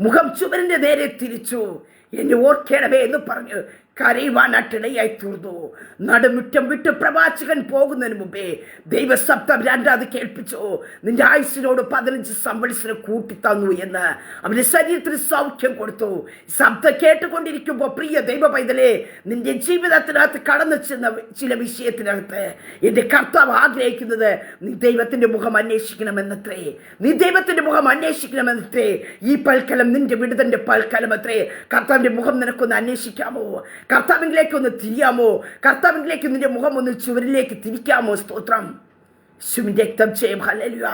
മുഖം ചുവരിന്റെ നേരെ തിരിച്ചു. എന്നെ ഓർക്കണമേ എന്ന് പറഞ്ഞ്. കരയുവാനായിട്ടിടയായി തീർന്നു. നടുമുറ്റം വിട്ട് പ്രവാചകൻ പോകുന്നതിന് മുമ്പേ ദൈവശബ്ദം രണ്ടാത് കേൾപ്പിച്ചു. നിന്റെ ആയുസിനോട് പതിനഞ്ച് സംവത്സരം കൂട്ടിത്തന്നു എന്ന് അവന്റെ ശരീരത്തിന് സൗഖ്യം കൊടുത്തു. ശബ്ദം കേട്ടുകൊണ്ടിരിക്കുമ്പോൾ പ്രിയ ദൈവ പൈതലേ നിന്റെ ജീവിതത്തിനകത്ത് കടന്നു ചെന്ന ചില വിഷയത്തിനകത്ത് എന്റെ കർത്താവ് ആഗ്രഹിക്കുന്നത് നീ ദൈവത്തിന്റെ മുഖം അന്വേഷിക്കണമെന്നത്രേ. നീ ദൈവത്തിന്റെ മുഖം അന്വേഷിക്കണമെന്നത്രേ. ഈ പൽക്കലം നിന്റെ വിടുതന്റെ പൽക്കലം അത്രേ കർത്താവിന്റെ മുഖം നിനക്കൊന്ന് അന്വേഷിക്കാമോ? കർത്താവിലേക്ക് ഒന്ന് തിരിയാമോ? കർത്താവിംഗിലേക്ക് നിന്റെ മുഖം ഒന്ന് ചുവരിലേക്ക് തിരിക്കാമോ? സ്തോത്രം. ശുവിന്റെ രക്തം ചെയ്യും ഹലലുയ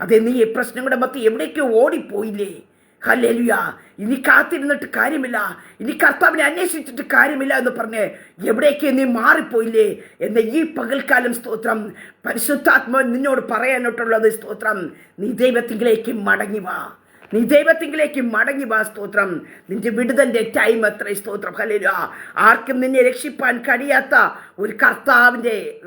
അതെ നീ ഈ പ്രശ്നങ്ങളുടെ മത്തി എവിടേക്കോ ഓടിപ്പോയില്ലേ? ഹല്ലേലുയ. ഇനി കാത്തിരുന്നിട്ട് കാര്യമില്ല. ഇനി കർത്താവിനെ അന്വേഷിച്ചിട്ട് കാര്യമില്ല എന്ന് പറഞ്ഞ് എവിടേക്ക് നീ മാറിപ്പോയില്ലേ? എന്ന ഈ പകൽക്കാലം സ്തോത്രം. പരിശുദ്ധാത്മാവൻ നിന്നോട് പറയാനായിട്ടുള്ളത് സ്തോത്രം. നീ ദൈവത്തിലേക്ക് മടങ്ങി വാ. നീ ദൈവത്തിങ്കിലേക്ക് മടങ്ങി വാ സ്തോത്രം. നിന്റെ വിടുതന്റെ ടൈം എത്ര സ്തോത്രം. ഹലേലു ആർക്കും നിന്നെ രക്ഷിപ്പാൻ കഴിയാത്ത ഒരു കർത്താവിന്റെ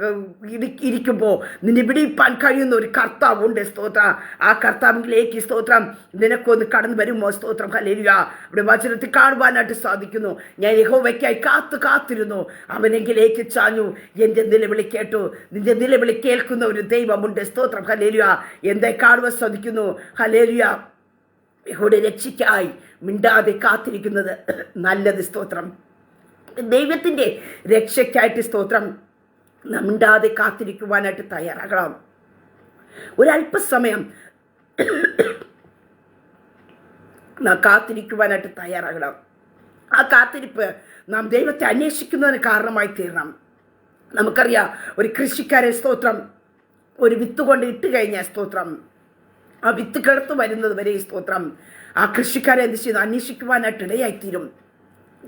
ഇരിക്കുമ്പോൾ നിന്നെ വിടിപ്പാൻ കഴിയുന്ന ഒരു കർത്താവ് ഉണ്ട് സ്തോത്രം. ആ കർത്താവിലേക്ക് സ്തോത്രം. നിനക്കൊന്ന് കടന്നു വരുമോ സ്തോത്രം. ഹല്ലേലൂയ. ഇവിടെ വചനത്തിൽ കാണുവാനായിട്ട് സാധിക്കുന്നു. ഞാൻ യഹോവയ്ക്കായി കാത്തു കാത്തിരുന്നു. അവനെങ്കിലേക്ക് ചാഞ്ഞു. എന്റെ നിലവിളി കേട്ടു. നിന്റെ നിലവിളി കേൾക്കുന്ന ഒരു ദൈവമുണ്ട് സ്തോത്രം. ഹല്ലേലൂയ. എന്തേ കാണുവാൻ സാധിക്കുന്നു? ഹല്ലേലൂയ. യഹോയുടെ രക്ഷയ്ക്കായി മിണ്ടാതെ കാത്തിരിക്കുന്നത് നല്ലത് സ്തോത്രം. ദൈവത്തിന്റെ രക്ഷയ്ക്കായിട്ട് സ്തോത്രം. മിണ്ടാതെ കാത്തിരിക്കുവാനായിട്ട് തയ്യാറാകണം. ഒരല്പസമയം കാത്തിരിക്കുവാനായിട്ട് തയ്യാറാകണം. ആ കാത്തിരിപ്പ് നാം ദൈവത്തെ അന്വേഷിക്കുന്നതിന് കാരണമായി തീരണം. നമുക്കറിയാം ഒരു കൃഷിക്കാരെ സ്തോത്രം ഒരു വിത്ത് കൊണ്ട് ഇട്ട് കഴിഞ്ഞ സ്തോത്രം. ആ വിത്ത് കിളത്ത് വരുന്നത് വരെ ഈ സ്തോത്രം. ആ കൃഷിക്കാരെ എന്ത് ചെയ്യുന്നു? അന്വേഷിക്കുവാനായിട്ട് ഇടയായിത്തീരും.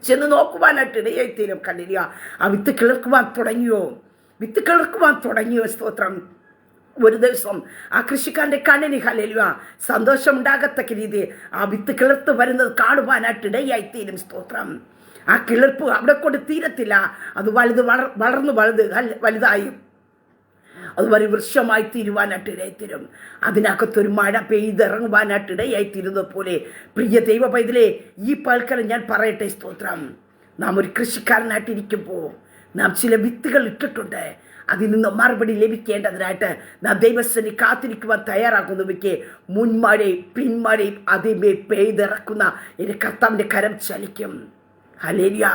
ചെന്ന് നോക്കുവാനായിട്ട് ഇടയായിത്തീരും. കണ്ടില്ല ആ വിത്ത് കിളർക്കുവാൻ തുടങ്ങിയോ? വിത്ത് കിളർക്കുവാൻ തുടങ്ങിയോ സ്തോത്രം? ഒരു ദിവസം ആ കൃഷിക്കാരന്റെ കണ്ണിന് ഹലലുക സന്തോഷം ഉണ്ടാകത്തക്ക രീതി ആ വിത്ത് കിളിർത്ത് വരുന്നത് കാണുവാനായിട്ട് ഇടയായിത്തീരും സ്തോത്രം. ആ കിളിർപ്പ് അവിടെ കൊണ്ട് തീരത്തില്ല. അത് വലുത് വളർ വളർന്ന് വലുത് വലുതായും. അത് വരെ വൃക്ഷമായി തീരുവാനായിട്ട് ഇടയായിത്തീരും അതിനകത്തൊരു മഴ പെയ്തിറങ്ങുവാനായിട്ട് ഇടയായിത്തീരുന്നത് പോലെ പ്രിയ ദൈവ പൈതലേ ഈ പാൽക്കാലം ഞാൻ പറയട്ടെ സ്തോത്രം. നാം ഒരു കൃഷിക്കാരനായിട്ടിരിക്കുമ്പോൾ നാം ചില വിത്തുകൾ ഇട്ടിട്ടുണ്ട്. അതിൽ നിന്ന് മറുപടി ലഭിക്കേണ്ടതിനായിട്ട് നാം ദൈവസ്ഥനെ കാത്തിരിക്കുവാൻ തയ്യാറാകുന്നവയ്ക്ക് മുൻമഴയും പിന്മഴയും അതിമേ പെയ്തിറക്കുന്ന എന്റെ കർത്താവിന്റെ കരം ചലിക്കും. ഹലേലിയ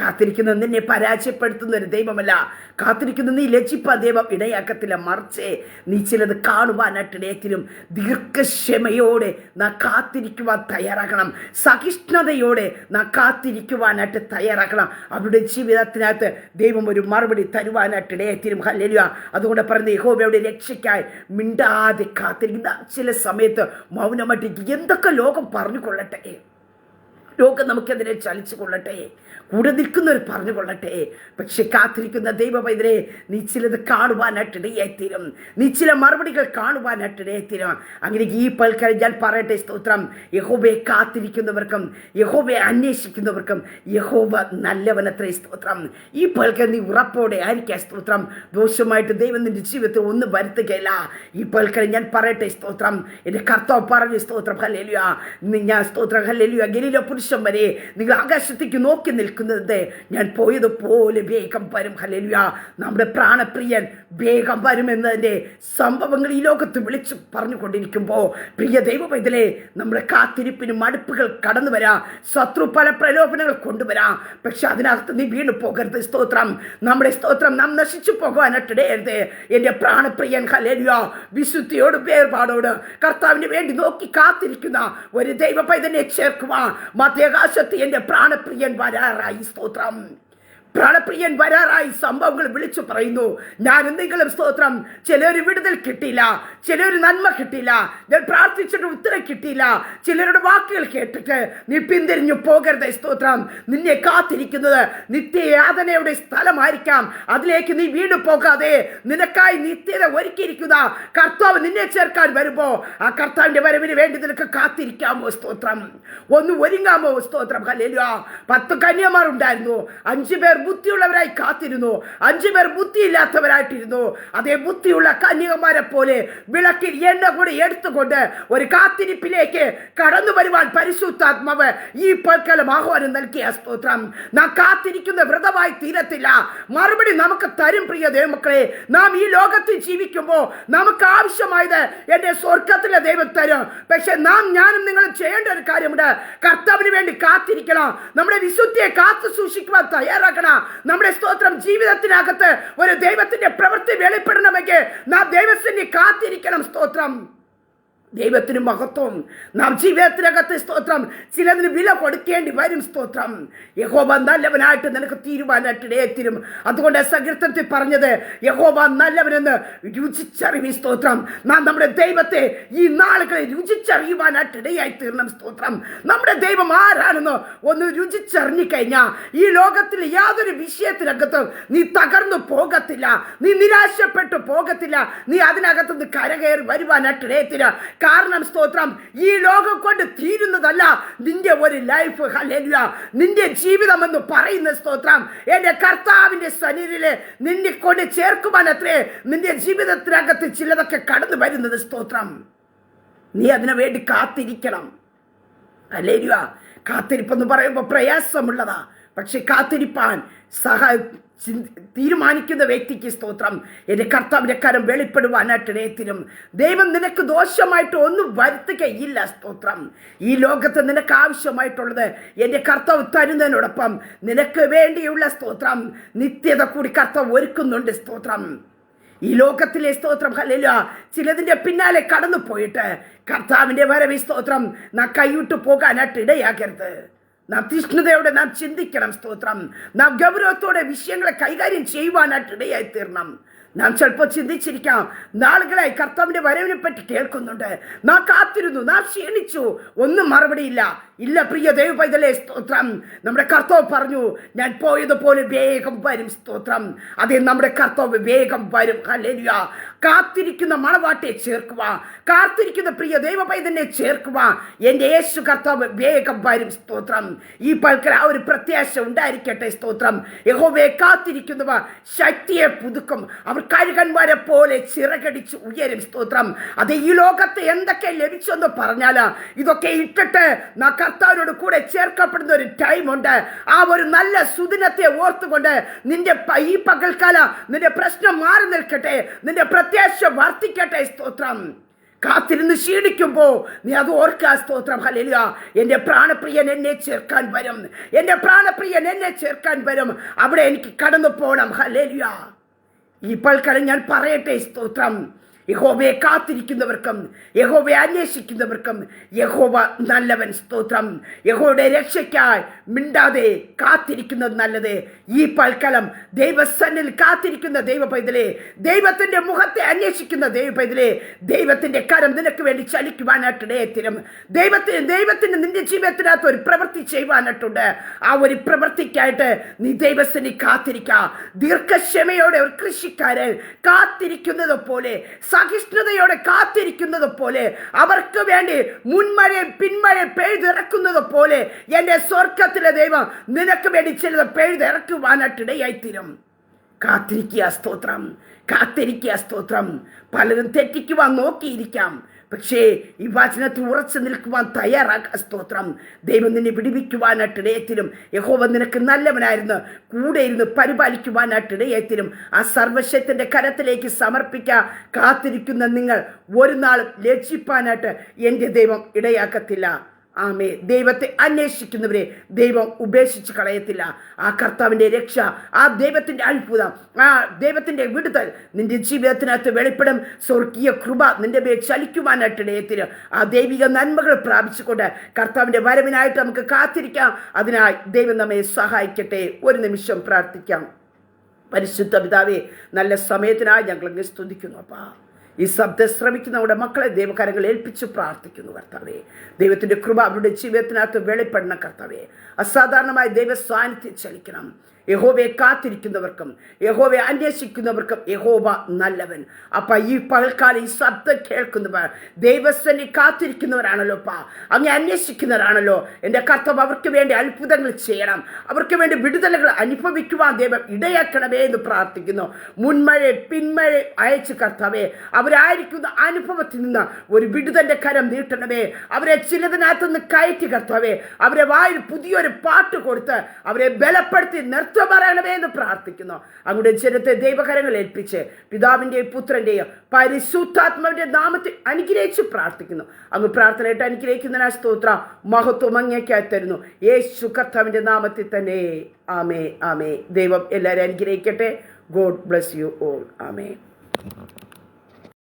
കാത്തിരിക്കുന്ന നിന്നെ പരാജയപ്പെടുത്തുന്ന ഒരു ദൈവമല്ല. കാത്തിരിക്കുന്ന നീ ലജിപ്പ ദൈവം. ഇടയാക്കത്തില്ല. മറിച്ച് നീ ചിലത് കാണുവാനായിട്ട് ഇടയത്തിലും ദീർഘക്ഷമയോടെ നാ കാത്തിരിക്കുവാൻ തയ്യാറാക്കണം സഹിഷ്ണുതയോടെ നാ കാത്തിരിക്കുവാനായിട്ട് തയ്യാറാക്കണം അവരുടെ ജീവിതത്തിനകത്ത് ദൈവം ഒരു മറുപടി തരുവാനായിട്ട് ഹല്ലേലൂയ. അതുകൊണ്ട് പറയുന്നത് യഹോബയുടെ രക്ഷയ്ക്കായി മിണ്ടാതെ കാത്തിരിക്കുന്ന ചില സമയത്ത് മൗനമായിട്ട് എന്തൊക്കെ ലോകം പറഞ്ഞു കൊള്ളട്ടെ ലോകം നമുക്കെതിരെ ചലിച്ചു കൊള്ളട്ടെ. കൂടെ നിൽക്കുന്നവർ പറഞ്ഞു കൊള്ളട്ടെ. പക്ഷെ കാത്തിരിക്കുന്ന ദൈവപൈതരെ നീ ചിലത് കാണുവാനായിട്ടിടയായിത്തീരും. നീ ചില മറുപടികൾ കാണുവാനായിട്ടിടയായിത്തീരും. അങ്ങനെ ഈ പൽക്കാലം ഞാൻ പറയട്ടെ സ്തോത്രം. യഹോബയെ കാത്തിരിക്കുന്നവർക്കും യഹോബയെ അന്വേഷിക്കുന്നവർക്കും യഹോബ നല്ലവനത്രേ സ്തോത്രം. ഈ പൽക്കാലം നീ ഉറപ്പോടെ ആയിരിക്കാം സ്തോത്രം. ദോഷമായിട്ട് ദൈവം നിന്റെ ജീവിതത്തിൽ ഒന്നും വരുത്തുകയില്ല. ഈ പൽക്കാലം ഞാൻ പറയട്ടെ സ്തോത്രം. എന്റെ കർത്താവ് പറഞ്ഞു സ്തോത്രം. ഹല്ലേലുയാ. ഞാൻ സ്തോത്രം. ഹല്ലേലുയാ. ഗലീല പുരുഷൻ വരെ നിങ്ങൾ ആകാശത്തേക്ക് നോക്കി നിൽക്കുന്നത് ഞാൻ പോയതുപോലെ വേഗം വരും. ഹലലുയ നമ്മുടെ പ്രാണപ്രിയൻ വേഗം വരുമെന്നതിന്റെ സംഭവങ്ങൾ ഈ ലോകത്ത് വിളിച്ചു പറഞ്ഞുകൊണ്ടിരിക്കുമ്പോൾ പ്രിയ ദൈവപൈതലെ നമ്മുടെ കാത്തിരിപ്പിന് മടുപ്പുകൾ കടന്നു വരാം. ശത്രു പല പ്രലോഭനങ്ങൾ കൊണ്ടുവരാം. പക്ഷെ അതിനകത്ത് നീ വീണു പോകരുത്. സ്തോത്രം. നമ്മുടെ സ്തോത്രം നാം നശിച്ചു പോകാനിട്ടിടയരുത് എന്റെ പ്രാണപ്രിയൻ ഹലേലിയ വിശുദ്ധിയോട് വേർപാടോട് കർത്താവിന് വേണ്ടി നോക്കി കാത്തിരിക്കുന്ന ഒരു ദൈവ പൈതനെ ചേർക്കുവാൻ മധ്യാകാശത്ത് എന്റെ പ്രാണപ്രിയൻ വരാറായി സ്തോത്രം. പ്രാണപ്രിയൻ വരാറായി സംഭവങ്ങൾ വിളിച്ചു പറയുന്നു. ഞാൻ എന്തെങ്കിലും സ്തോത്രം. ചിലർ വിടുതൽ കിട്ടിയില്ല. ചിലർ നന്മ കിട്ടിയില്ല. ഞാൻ പ്രാർത്ഥിച്ചിട്ട് ഉത്തരം കിട്ടിയില്ല. ചിലരുടെ വാക്കുകൾ കേട്ടിട്ട് നീ പിന്തിരിഞ്ഞു പോകരുത് സ്തോത്രം. നിന്നെ കാത്തിരിക്കുന്നത് നിത്യയാതനയുടെ സ്ഥലമായിരിക്കാം. അതിലേക്ക് നീ വീണ്ടും പോകാതെ നിനക്കായി നിത്യത ഒരുക്കിയിരിക്കുന്ന കർത്താവ് നിന്നെ ചേർക്കാൻ വരുമ്പോ ആ കർത്താവിന്റെ വരവിന് വേണ്ടി നിനക്ക് കാത്തിരിക്കാമോ സ്തോത്രം? ഒന്ന് ഒരുങ്ങാമോ സ്തോത്രം? ഹല്ലേലൂയ. പത്ത് കന്യമാർ ഉണ്ടായിരുന്നു അഞ്ചു പേർ ബുദ്ധിയുള്ളവരായി കാത്തിരുന്നു. അഞ്ചു പേർ ബുദ്ധിയില്ലാത്തവരായിട്ടിരുന്നു. അതേ ബുദ്ധിയുള്ള കന്യകമാരെ പോലെ വിളക്കിൽ എണ്ണ കൂടി എടുത്തുകൊണ്ട് ഒരു കാത്തിരിപ്പിലേക്ക് കടന്നു വരുവാൻ പരിശുദ്ധാത്മാവ് ഈ പൽക്കാലം ആഹ്വാനം നൽകിയ സ്തോത്രം. നാം കാത്തിരിക്കുന്ന വ്രതമായി തീരത്തില്ല. മറുപടി നമുക്ക് തരും പ്രിയ ദൈവമക്കളെ. നാം ഈ ലോകത്തിൽ ജീവിക്കുമ്പോൾ നമുക്ക് ആവശ്യമായത് എന്റെ സ്വർഗത്തിലെ ദൈവം തരും. പക്ഷെ നാം ഞാനും നിങ്ങളും ചെയ്യേണ്ട ഒരു കാര്യമുണ്ട്. കർത്താവിന് വേണ്ടി കാത്തിരിക്കണം. നമ്മുടെ വിശുദ്ധിയെ കാത്തു സൂക്ഷിക്കുവാൻ തയ്യാറാക്കണം. നമ്മുടെ സ്തോത്രം ജീവിതത്തിനകത്ത് ഒരു ദൈവത്തിന്റെ പ്രവൃത്തി വെളിപ്പെടണമെങ്കിൽ നാം ദൈവത്തിന്റെ കാത്തിരിക്കണം സ്തോത്രം. ദൈവത്തിന് മഹത്വം. നാം ജീവിതത്തിനകത്ത് സ്തോത്രം. ചിലതിന് വില കൊടുക്കേണ്ടി വരും സ്തോത്രം. യഹോബ നല്ലവനായിട്ട് നിനക്ക് തീരുമാനമായിട്ട് ഇടയെത്തിരും. അതുകൊണ്ട് സങ്കീർത്തനത്തിൽ പറഞ്ഞത് യഹോബ നല്ലവനെന്ന് രുചിച്ചറിവി സ്തോത്രം. നാം നമ്മുടെ ദൈവത്തെ ഈ നാളുകളെ രുചിച്ചറിയുവാനായിട്ട് ഇടയായി തീരണം സ്തോത്രം. നമ്മുടെ ദൈവം ആരാണെന്ന് ഒന്ന് രുചിച്ചറിഞ്ഞു കഴിഞ്ഞാൽ ഈ ലോകത്തിൽ യാതൊരു വിഷയത്തിനകത്തും നീ തകർന്നു പോകത്തില്ല. നീ നിരാശപ്പെട്ടു പോകത്തില്ല. നീ അതിനകത്തുനിന്ന് കരകയറി വരുവാനായിട്ട് ഇടയത്തില്ല. കാരണം സ്തോത്രം. ഈ ലോകം കൊണ്ട് തീരുന്നതല്ല നിന്റെ ഒരു ലൈഫ് ഹല്ലേലൂയ നിന്റെ ജീവിതം എന്ന് പറയുന്ന സ്തോത്രം. എന്റെ കർത്താവിന്റെ സന്നിധിയിൽ നിന്നെ കൊണ്ട് ചേർക്കുവാൻ അത്രേ നിന്റെ ജീവിതത്തിനകത്ത് ചിലതൊക്കെ കടന്നു വരുന്നത് സ്തോത്രം. നീ അതിനു വേണ്ടി കാത്തിരിക്കണം. അല്ലേരുവാ കാത്തിരിപ്പെന്ന് പറയുമ്പോൾ പ്രയാസമുള്ളതാ. പക്ഷെ കാത്തിരിപ്പാൻ സഹ തീരുമാനിക്കുന്ന വ്യക്തിക്ക് സ്തോത്രം. എന്റെ കർത്താവിന്റെ കരം വെളിപ്പെടുവാനായിട്ട് ഇടയത്തിനും ദൈവം നിനക്ക് ദോഷമായിട്ട് ഒന്നും വരുത്തുകയില്ല സ്തോത്രം. ഈ ലോകത്ത് നിനക്ക് ആവശ്യമായിട്ടുള്ളത് എന്റെ കർത്താവ് തരുന്നതിനോടൊപ്പം നിനക്ക് വേണ്ടിയുള്ള സ്തോത്രം. നിത്യത കൂടി കർത്താവ് ഒരുക്കുന്നുണ്ട് സ്തോത്രം. ഈ ലോകത്തിലെ സ്തോത്രം അല്ലല്ല ചിലതിന്റെ പിന്നാലെ കടന്നു പോയിട്ട് കർത്താവിന്റെ വരവി സ്തോത്രം. നാ കൈവിട്ടു പോകാനായിട്ട് ഇടയാക്കരുത് നാം തീഷ്ണതയോടെ നാം ചിന്തിക്കണം സ്തോത്രം. നാം ഗൗരവത്തോടെ വിഷയങ്ങളെ കൈകാര്യം ചെയ്യുവാനായിട്ട് ഇടയായി തീർണം നാം ചിലപ്പോൾ ചിന്തിച്ചിരിക്കാം നാളുകളായി കർത്താവിന്റെ വരവിനെ പറ്റി കേൾക്കുന്നുണ്ട്. നാം കാത്തിരുന്നു നാം ക്ഷീണിച്ചു. ഒന്നും മറുപടിയില്ല. ഇല്ല പ്രിയ ദൈവ പൈതലേ സ്തോത്രം. നമ്മുടെ കർത്താവ് പറഞ്ഞു ഞാൻ പോയതുപോലെ വേഗം വരും സ്തോത്രം. അതേ നമ്മുടെ കർത്താവ് വേഗം വരും. കാത്തിരിക്കുന്ന മണവാട്ടെ ചേർക്കുക കാത്തിരിക്കുന്ന പ്രിയ ദൈവപൈതനെ ചേർക്കുക എന്റെ യേശു കർത്താവ് വേഗം വരും സ്തോത്രം. ഈ പൽക്കൽ ആ ഒരു പ്രത്യാശ ഉണ്ടായിരിക്കട്ടെ സ്തോത്രം. യഹോവയെ കാത്തിരിക്കുന്നവ ശക്തിയെ പുതുക്കും. അവർ കഴുകന്മാരെ പോലെ ചിറകടിച്ച് ഉയരും സ്തോത്രം. അത് ഈ ലോകത്ത് എന്തൊക്കെ ലഭിച്ചെന്ന് പറഞ്ഞാൽ ഇതൊക്കെ ഇട്ടിട്ട് കർത്താവിനോട് കൂടെ ചേർക്കപ്പെടുന്ന ഒരു ടൈമുണ്ട് ആ ഒരു നല്ല സുദിനത്തെ ഓർത്തുകൊണ്ട് നിന്റെ ഈ പകൽക്കാല നിന്റെ പ്രശ്നം മാറി നിൽക്കട്ടെ. നിന്റെ പ്രത്യാശ വർദ്ധിക്കട്ടെ സ്തോത്രം. കാത്തിരുന്ന് ക്ഷീണിക്കുമ്പോ നീ അത് ഓർക്കുക സ്തോത്രം. ഹല്ലേലൂയ. എന്റെ പ്രാണപ്രിയൻ എന്നെ ചേർക്കാൻ വരും. എന്റെ പ്രാണപ്രിയൻ എന്നെ ചേർക്കാൻ വരും. അവിടെ എനിക്ക് കടന്നു പോകണം ഹല്ലേലൂയ. ഈ പൽക്കാലം ഞാൻ പറയട്ടെ സ്തോത്രം. യഹോവയെ കാത്തിരിക്കുന്നവർക്കും യഹോബയെ അന്വേഷിക്കുന്നവർക്കും യഹോബ നല്ലവൻ സ്തോത്രം. യഹോയുടെ രക്ഷയ്ക്കായി മിണ്ടാതെ കാത്തിരിക്കുന്നത് നല്ലത്. ഈ പൽക്കലം ദൈവസന്നിൽ കാത്തിരിക്കുന്ന ദൈവ പൈതലേ ദൈവത്തിന്റെ മുഖത്തെ അന്വേഷിക്കുന്ന ദൈവ പൈതലേ ദൈവത്തിന്റെ കരം നിനക്ക് വേണ്ടി ചലിക്കുവാനായിട്ടിടയത്തിനും ദൈവത്തിന് ദൈവത്തിന് നിന്റെ ജീവിതത്തിനകത്ത് ഒരു പ്രവൃത്തി ചെയ്യുവാനായിട്ടുണ്ട്. ആ ഒരു പ്രവൃത്തിക്കായിട്ട് നീ ദൈവസ്ഥനി കാത്തിരിക്കുക ദീർഘക്ഷമയോടെ ഒരു കൃഷിക്കാരൻ കാത്തിരിക്കുന്നത് പോലെ സഹിഷ്ണുതയോടെ കാത്തിരിക്കുന്നത് പോലെ അവർക്ക് വേണ്ടി മുൻമഴയും പിന്മഴയും പെയ്തിറക്കുന്നത് പോലെ എന്റെ സ്വർഗത്തിലെ ദൈവം നിനക്ക് വേണ്ടി ചിലത് പെയ്തിറക്കുവാനായിട്ട് ഇടയായിത്തീരും കാത്തിരിക്കുക സ്തോത്രം. കാത്തിരിക്കുക സ്തോത്രം. പലരും തെറ്റിക്കുവാൻ നോക്കിയിരിക്കാം. പക്ഷേ ഈ വചനത്തിൽ ഉറച്ചു നിൽക്കുവാൻ തയ്യാറാക്കുക സ്തോത്രം. ദൈവം നിന്നെ വിടിവിക്കുവാനായിട്ട് ഇടയത്തിലും യഹോവ നിനക്ക് നല്ലവനായിരുന്നു കൂടെ ഇരുന്ന് പരിപാലിക്കുവാനായിട്ട് ഇടയത്തിലും ആ സർവശത്തിന്റെ കരത്തിലേക്ക് സമർപ്പിക്കാൻ കാത്തിരിക്കുന്ന നിങ്ങൾ ഒരു നാൾ ലജ്ജിപ്പാനായിട്ട് എന്റെ ദൈവം ഇടയാക്കത്തില്ല. ആമേ ദൈവത്തെ അന്വേഷിക്കുന്നവരെ ദൈവം ഉപേക്ഷിച്ച് കളയത്തില്ല. ആ കർത്താവിന്റെ രക്ഷ ആ ദൈവത്തിന്റെ അത്ഭുതം ആ ദൈവത്തിന്റെ വിടുതൽ നിന്റെ ജീവിതത്തിനകത്ത് വെളിപ്പെടും. സ്വർഗീയ കൃപ നിന്റെ മേൽ ചലിക്കുവാനായിട്ട് ഇടയത്തിൽ ആ ദൈവിക നന്മകൾ പ്രാപിച്ചുകൊണ്ട് കർത്താവിന്റെ വരവിനായിട്ട് നമുക്ക് കാത്തിരിക്കാം. അതിനായി ദൈവം നമ്മെ സഹായിക്കട്ടെ. ഒരു നിമിഷം പ്രാർത്ഥിക്കാം. പരിശുദ്ധ പിതാവേ നല്ല സമയത്തിനായി ഞങ്ങൾ സ്തുതിക്കുന്നു അപ്പാ. ഈ ശബ്ദം ശ്രമിക്കുന്ന നമ്മുടെ മക്കളെ ദൈവകാര്യങ്ങൾ ഏൽപ്പിച്ച് പ്രാർത്ഥിക്കുന്നു കർത്താവേ. ദൈവത്തിന്റെ കൃപ അവരുടെ ജീവിതത്തിനകത്ത് വെളിപ്പെടണം കർത്താവേ. അസാധാരണമായ ദൈവ സാന്നിധ്യം ചലിക്കണം. യഹോവയെ കാത്തിരിക്കുന്നവർക്കും യഹോവയെ അന്വേഷിക്കുന്നവർക്കും യഹോവ നല്ലവൻ. അപ്പ ഈ പകൽക്കാലം ഈ ശബ്ദം കേൾക്കുന്നവർ ദൈവസ്ഥനെ കാത്തിരിക്കുന്നവരാണല്ലോ പാ അങ്ങ് അന്വേഷിക്കുന്നവരാണല്ലോ. എന്റെ കർത്തവ് അവർക്ക് വേണ്ടി അത്ഭുതങ്ങൾ ചെയ്യണം. അവർക്ക് വേണ്ടി വിടുതലുകൾ അനുഭവിക്കുവാൻ ദൈവം ഇടയാക്കണമേ എന്ന് പ്രാർത്ഥിക്കുന്നു. മുൻമഴ പിന്മഴ അയച്ച് കർത്താവേ അവരായിരിക്കുന്ന അനുഭവത്തിൽ നിന്ന് ഒരു വിടുതന്റെ കരം നീട്ടണമേ. അവരെ ചിലതിനകത്തുനിന്ന് കയറ്റി കർത്താവേ അവരെ വായിൽ പുതിയൊരു പാട്ട് കൊടുത്ത് അവരെ ബലപ്പെടുത്തി നൃത്തം പറയണമേ എന്ന് പ്രാർത്ഥിക്കുന്നു. അങ്ങോട്ട് ജനത്തെ ദൈവകരങ്ങൾ ഏൽപ്പിച്ച് പിതാവിന്റെയും പുത്രന്റെയും പരിശുദ്ധാത്മാവിന്റെ നാമത്തിൽ അനുഗ്രഹിച്ച് പ്രാർത്ഥിക്കുന്നു. അങ്ങ് പ്രാർത്ഥനയായിട്ട് അനുഗ്രഹിക്കുന്നതിനാ സ്തോത്ര. മഹത്വം അങ്ങേക്കായി തരുന്നു. യേശു കർത്താവിന്റെ നാമത്തിൽ തന്നെ. ആമേ ആമേ ദൈവം എല്ലാവരും അനുഗ്രഹിക്കട്ടെ. God bless you all. ആമേ